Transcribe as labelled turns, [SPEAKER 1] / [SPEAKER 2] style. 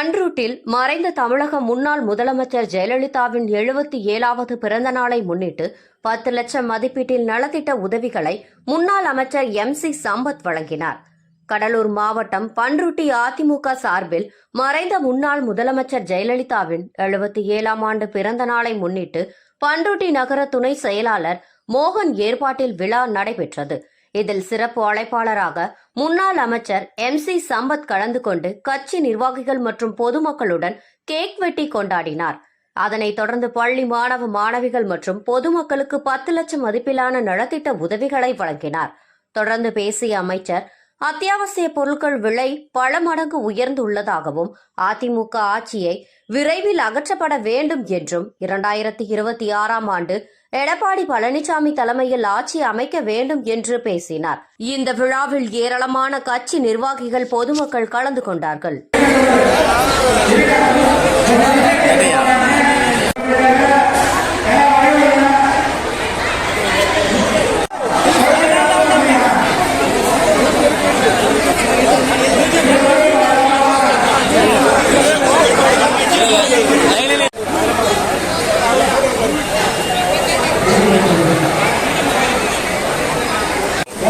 [SPEAKER 1] பன்ரூட்டில் மறைந்த தமிழக முன்னாள் முதலமைச்சர் ஜெயலலிதாவின் எழுபத்தி ஏழாவது பிறந்த நாளை முன்னிட்டு பத்து லட்சம் மதிப்பீட்டில் நலத்திட்ட உதவிகளை முன்னாள் அமைச்சர் எம் சி சம்பத் வழங்கினார். கடலூர் மாவட்டம் பன்ருட்டி அதிமுக சார்பில் மறைந்த முன்னாள் முதலமைச்சர் ஜெயலலிதாவின் எழுபத்தி ஏழாம் ஆண்டு பிறந்த நாளை முன்னிட்டு பன்ருட்டி நகர துணை செயலாளர் மோகன் ஏற்பாட்டில் விழா நடைபெற்றது. இதில் சிறப்பு அழைப்பாளராக முன்னாள் அமைச்சர் எம் சி சம்பத் கலந்து கொண்டு கட்சி நிர்வாகிகள் மற்றும் பொதுமக்களுடன் கேக் வெட்டி கொண்டாடினார். அதனைத் தொடர்ந்து பள்ளி மாணவ மாணவிகள் மற்றும் பொதுமக்களுக்கு பத்து லட்சம் மதிப்பிலான நலத்திட்ட உதவிகளை வழங்கினார். தொடர்ந்து பேசிய அமைச்சர் அத்தியாவசிய பொருட்கள் விலை பல மடங்கு உயர்ந்துள்ளதாகவும் அதிமுக ஆட்சியை விரைவில் அகற்றப்பட வேண்டும் என்றும் இரண்டாயிரத்தி இருபத்தி ஆறாம் ஆண்டு எடப்பாடி பழனிசாமி தலைமையில் ஆட்சி அமைக்க வேண்டும் என்று பேசினார். இந்த விழாவில் ஏராளமான கட்சி நிர்வாகிகள் பொதுமக்கள் கலந்து கொண்டார்கள்.